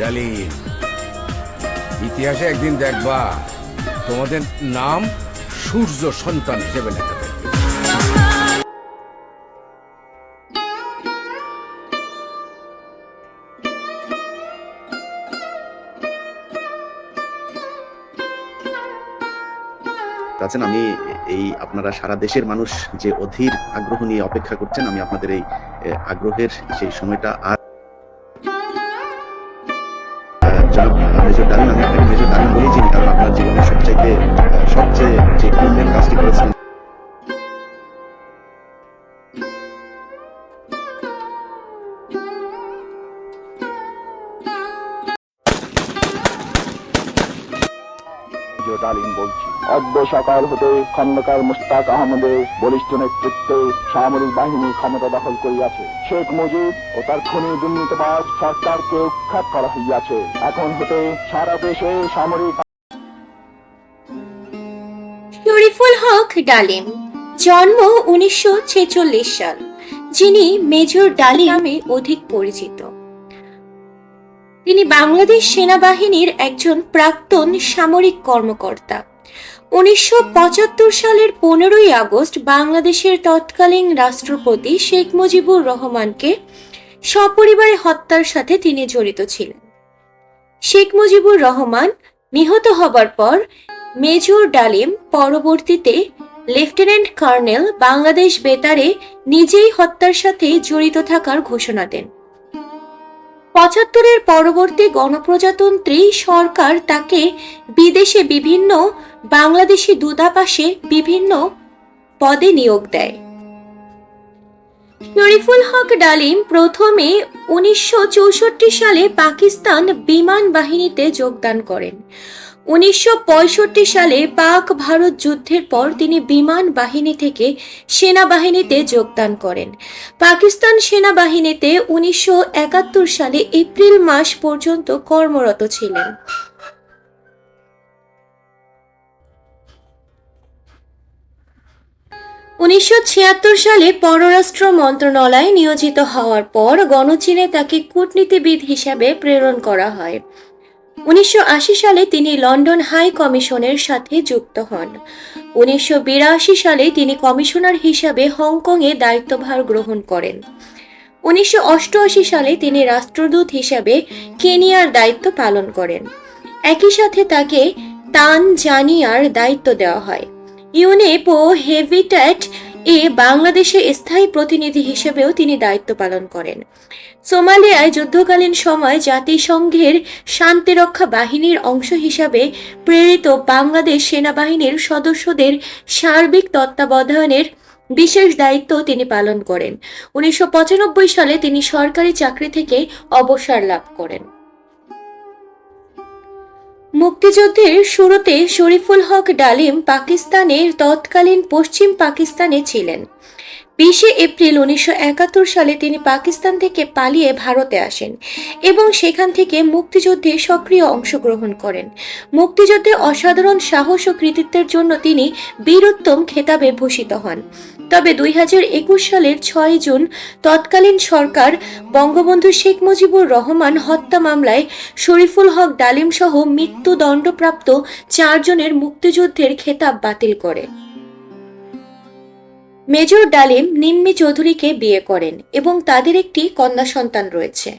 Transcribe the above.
ডালিম ইতিহাসে একদিন দেখবা, তোমাদের নাম সূর্য সন্তান হিসেবে লেখা থাকবে আমি এই আপনারা সারা দেশের মানুষ যে অধীর আগ্রহ নিয়ে অপেক্ষা করছেন, আমি আপনাদের এই আগ্রহের সেই সময়টা আর মেজর ডালিম আমি আপনাকে মেজর ডালিম বলেই চিনি, কারণ আপনার জীবনের সবচাইতে, সবচেয়ে যে কাজটি করেছেন যে ডালিম বলছি। অদ্য সকাল হতে খন্দকার মুস্তাক আহমদের বলিষ্ঠ নেতৃত্বে সামরিক বাহিনী ক্ষমতা দখল করিয়াছে। শেখ মুজিব ও তার খনি দুর্নীতিবাজ সরকারকে উৎখাত করা হইয়াছে। এখন হতে সারা দেশে সামরিক শরীফুল হক ডালিম, জন্ম উনিশশো ছেচল্লিশ সাল, যিনি মেজর ডালিম নামে অধিক পরিচিত। তিনি বাংলাদেশ সেনাবাহিনীর একজন প্রাক্তন সামরিক কর্মকর্তা। উনিশশো পঁচাত্তর সালের পনেরোই আগস্ট বাংলাদেশের তৎকালীন রাষ্ট্রপতি শেখ মুজিবুর রহমানকে সপরিবারে হত্যার সাথে তিনি জড়িত ছিলেন। শেখ মুজিবুর রহমান নিহত হবার পর মেজর ডালিম পরবর্তীতে লেফটেন্যান্ট কর্নেল বাংলাদেশ বেতারে নিজেই হত্যার সাথে জড়িত থাকার ঘোষণা দেন। পঁচাত্তরের পরবর্তী গণপ্রজাতন্ত্রী সরকার তাকে বিদেশে বিভিন্ন বাংলাদেশি দূতাবাসে বিভিন্ন পদে নিয়োগ দেয়। শরীফুল হক ডালিম প্রথমে উনিশশো চৌষট্টি সালে পাকিস্তান বিমান বাহিনীতে যোগদান করেন। উনিশশো পঁয়ষট্টি সালে পাক ভারত যুদ্ধের পর তিনি বিমান বাহিনী থেকে সেনাবাহিনীতে যোগদান করেন। পাকিস্তান সেনাবাহিনীতে উনিশশো একাত্তর সালে এপ্রিল মাস পর্যন্ত কর্মরত ছিলেন। উনিশশো ছিয়াত্তর সালে পররাষ্ট্র মন্ত্রণালয়ে নিয়োজিত হওয়ার পর গণচীনে তাকে কূটনীতিবিদ হিসাবে প্রেরণ করা হয়। উনিশশো আশি সালে তিনি লন্ডন হাই কমিশনের সাথে যুক্ত হন। উনিশশো বিরাশি সালে তিনি কমিশনার হিসাবে হংকংয়ে দায়িত্বভার গ্রহণ করেন। উনিশশো অষ্টআশি সালে তিনি রাষ্ট্রদূত হিসাবে কেনিয়ার দায়িত্ব পালন করেন। একই সাথে তাকে তানজানিয়ার দায়িত্ব দেওয়া হয়। ইউনেপ হেভিট্যাট এ বাংলাদেশে স্থায়ী প্রতিনিধি হিসেবেও তিনি দায়িত্ব পালন করেন। সোমালিয়ায় যুদ্ধকালীন সময় জাতিসংঘের শান্তিরক্ষা বাহিনীর অংশ হিসাবে প্রেরিত বাংলাদেশ সেনাবাহিনীর সদস্যদের সার্বিক তত্ত্বাবধানের বিশেষ দায়িত্ব তিনি পালন করেন। উনিশশো পঁচানব্বই সালে তিনি সরকারি চাকরি থেকে অবসর লাভ করেন। মুক্তিযুদ্ধের শুরুতে শরীফুল হক ডালিম পাকিস্তানের তৎকালীন পশ্চিম পাকিস্তানে ছিলেন। বিশে এপ্রিল উনিশশো একাত্তর সালে তিনি পাকিস্তান থেকে পালিয়ে ভারতে আসেন এবং সেখান থেকে মুক্তিযুদ্ধে সক্রিয় অংশগ্রহণ করেন। মুক্তিযুদ্ধে অসাধারণ সাহস ও কৃতিত্বের জন্য তিনি বীরোত্তম খেতাবে ভূষিত হন। তবে দুই হাজার একুশ সালের ছয় জুন তৎকালীন সরকার বঙ্গবন্ধু শেখ মুজিবুর রহমান হত্যা মামলায় শরীফুল হক ডালিম সহ মৃত্যুদণ্ডপ্রাপ্ত চারজনের মুক্তিযুদ্ধের খেতাব বাতিল করে। মেজর ডালিম নিম্মি চৌধুরীকে বিয়ে করেন এবং তাদের একটি কন্যা সন্তান রয়েছে।